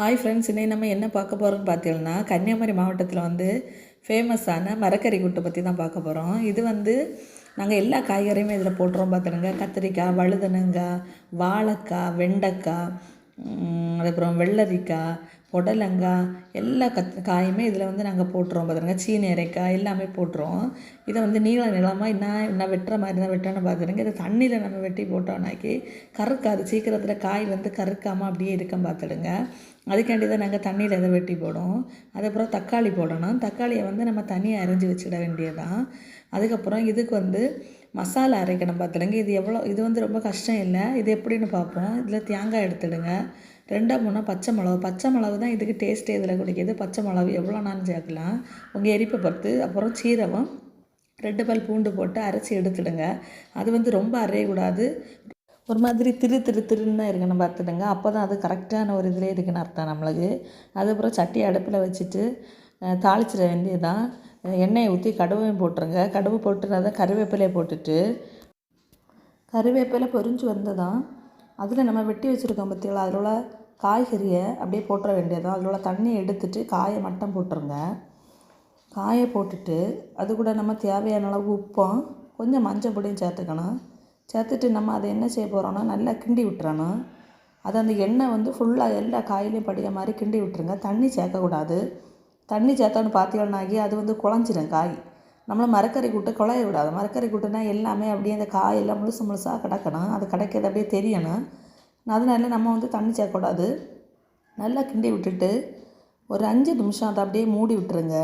Hi friends இன்னைக்கு நம்ம என்ன பார்க்க போகிறோம்னு பார்த்தீங்கன்னா கன்னியாகுமரி மாவட்டத்தில் வந்து ஃபேமஸான மரக்கறி கூட்டை பற்றி தான் பார்க்க போகிறோம் இது வந்து நாங்கள் எல்லா காய்கறியுமே இதில் போட்டுறோம் பார்த்துருங்க கத்திரிக்காய் வழுதனங்காய் வாழைக்காய் வெண்டைக்காய் அதுக்கப்புறம் வெள்ளரிக்காய் புடலங்காய் எல்லா கத் காயுமே இதில் வந்து நாங்கள் போட்டுருவோம் பார்த்துருங்க சீனி அரைக்காய் எல்லாமே போட்டுருவோம். இதை வந்து நீள நிலமாக என்ன என்ன வெட்டுற மாதிரி தான் வெட்டணும் பார்த்துருங்க இதை தண்ணியில் நம்ம வெட்டி போட்டோம்னாக்கி கருக்காது. சீக்கிரத்தில் காய் வந்து கருக்காமல் அப்படியே இருக்கும் பார்த்துடுங்க அதுக்காண்டி தான் நாங்கள் தண்ணியில் இதை வெட்டி போடுவோம். அதுக்கப்புறம் தக்காளி போடணும். தக்காளியை வந்து நம்ம தனியாக அரிஞ்சு வச்சிட வேண்டியதான் அதுக்கப்புறம் இதுக்கு வந்து மசாலா அரைக்கணும். பார்த்துடுங்க இது எவ்வளோ இது வந்து ரொம்ப கஷ்டம் இல்லை. இது எப்படின்னு பார்ப்போம். இதில் தேங்காய் எடுத்துடுங்க. ரெண்டாக மூணாக பச்சை மிளகு. பச்சை மிளகு தான் இதுக்கு டேஸ்ட்டே இதில் குடிக்கிது. பச்சை மிளகு எவ்வளோ நாளும் சேர்க்கலாம் உங்கள் எரிப்பை பொறுத்து அப்புறம் சீரகம். ரெண்டு பல் பூண்டு போட்டு அரைச்சி எடுத்துடுங்க. அது வந்து ரொம்ப அரையக்கூடாது. ஒரு மாதிரி திரு திரு திருன்னு தான் இருக்கணும் பார்த்துடுங்க அப்போ தான் அது கரெக்டான ஒரு இதிலே இருக்குன்னு அர்த்தம் நம்மளுக்கு. அதுக்கப்புறம் சட்டி அடுப்பில் வச்சுட்டு தாளிச்சிட வேண்டியதுதான். எண்ணெயை ஊற்றி கடுவையும் போட்டுருங்க. கடுகு போட்டு அதை கருவேப்பிலையை போட்டுட்டு கருவேப்பிலை பொறிஞ்சு வந்ததான் அதில் நம்ம வெட்டி வச்சுருக்கோம் பார்த்தீங்களா அதில் உள்ள காய்கறியை அப்படியே போட்டுற வேண்டியதுதான். அதில் உள்ள தண்ணியை எடுத்துட்டு காயை மட்டம் போட்டுருங்க. காயை போட்டுட்டு அது கூட நம்ம தேவையான அளவு உப்பும் கொஞ்சம் மஞ்சள் பொடியும் சேர்த்துக்கணும். சேர்த்துட்டு நம்ம அதை என்ன செய்ய போகிறோன்னா நல்லா கிண்டி விட்டுறணும். அது அந்த எண்ணெய் வந்து ஃபுல்லாக எல்லா காயிலையும் படிய மாதிரி கிண்டி விட்டுருங்க. தண்ணி சேர்க்கக்கூடாது. தண்ணி சேர்த்தோன்னு பார்த்தீங்கன்னாக்கி அது வந்து குழஞ்சிடும் காய். நம்மளை மரக்கறி கூட்டு குழைய விடாது. மரக்கறி கூட்டுனா எல்லாமே அப்படியே அந்த காயெல்லாம் முழுசு முழுசாக கிடக்கணும். அது கிடைக்கிறது அப்படியே தெரியணும். அதனால நம்ம வந்து தண்ணி சேர்க்கக்கூடாது. நல்லா கிண்டி விட்டுட்டு ஒரு அஞ்சு நிமிஷம் அதை அப்படியே மூடி விட்டுருங்க.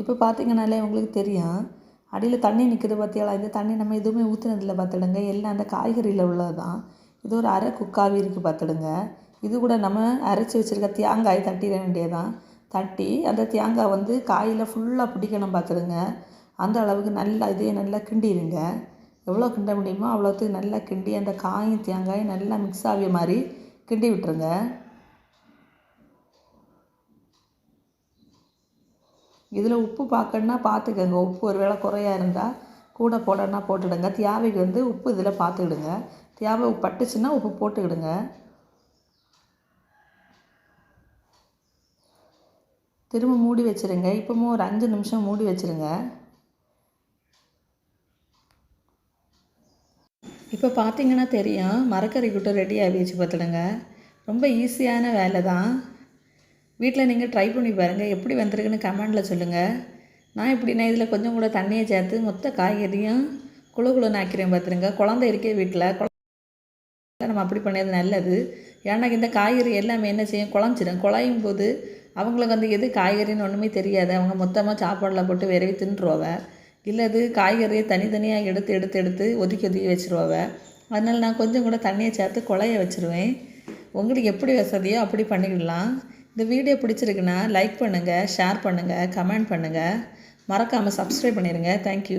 இப்போ பார்த்தீங்கனாலே உங்களுக்கு தெரியும். அடியில் தண்ணி நிற்குது பார்த்தியாளா இந்த தண்ணி நம்ம எதுவுமே ஊற்றுனதில்ல பார்த்துடுங்க எல்லாம் அந்த காய்கறியில் உள்ளது தான் இது ஒரு அரை குக்காவி இருக்குது பார்த்துடுங்க இது கூட நம்ம அரைச்சி வச்சுருக்க தேங்காய் தட்டிட வேண்டியதான் தட்டி அந்த தேங்காய் வந்து காயில் ஃபுல்லாக பிடிக்கணும் பார்த்துடுங்க அந்த அளவுக்கு நல்லா இதே நல்லா கிண்டிடுங்க. எவ்வளோ கிண்ட முடியுமோ அவ்வளோத்துக்கு நல்லா கிண்டி அந்த காயும் தேங்காயும் நல்லா மிக்ஸ் ஆகிய மாதிரி கிண்டி விட்டுருங்க. இதில் உப்பு பார்க்கணுன்னா பார்த்துக்கங்க. உப்பு ஒரு வேளை குறையா இருந்தால் கூட போடணுன்னா போட்டுடுங்க. தேவைக்கு வந்து உப்பு இதில் பார்த்துக்கிடுங்க. தேவை பட்டுச்சுன்னா உப்பு போட்டுக்கிடுங்க. திரும்ப மூடி வச்சுருங்க. இப்போவும் ஒரு அஞ்சு நிமிஷம் மூடி வச்சிருங்க. இப்போ பார்த்தீங்கன்னா தெரியும். மரக்கறி குட்டை ரெடி ஆகிடுச்சு பார்த்துடுங்க. ரொம்ப ஈஸியான வேலை தான். வீட்டில் நீங்கள் ட்ரை பண்ணி பாருங்கள் எப்படி வந்திருக்குன்னு கமெண்டில் சொல்லுங்கள் நான் எப்படின்னா இதில் கொஞ்சம் கூட தண்ணியை சேர்த்து மொத்த காய்கறியும் குழு குழுன்னு ஆக்கிறேன் பார்த்துருங்க குழந்தை இருக்கே வீட்டில் குழந்தை நம்ம அப்படி பண்ணது நல்லது. ஏன்னா இந்த காய்கறி எல்லாமே என்ன செய்யும்? குழஞ்சிடும் குழையும் போது அவங்களுக்கு வந்து எது காய்கறின்னு ஒன்றுமே தெரியாது. அவங்க மொத்தமாக சாப்பாடில் போட்டு விரைவி தின்றுவாவ இல்லை அது காய்கறியை தனித்தனியாக எடுத்து எடுத்து எடுத்து ஒதுக்கி ஒதுக்கி வச்சுருவாவ அதனால் நான் கொஞ்சம் கூட தண்ணியை சேர்த்து குழைய வச்சுருவேன். உங்களுக்கு எப்படி வசதியோ அப்படி பண்ணிக்கிடலாம் இந்த வீடியோ பிடிச்சிருக்குன்னா லைக் பண்ணுங்கள் ஷேர் பண்ணுங்கள் கமெண்ட் பண்ணுங்கள் மறக்காமல் சப்ஸ்கிரைப் பண்ணிடுங்க தேங்க்யூ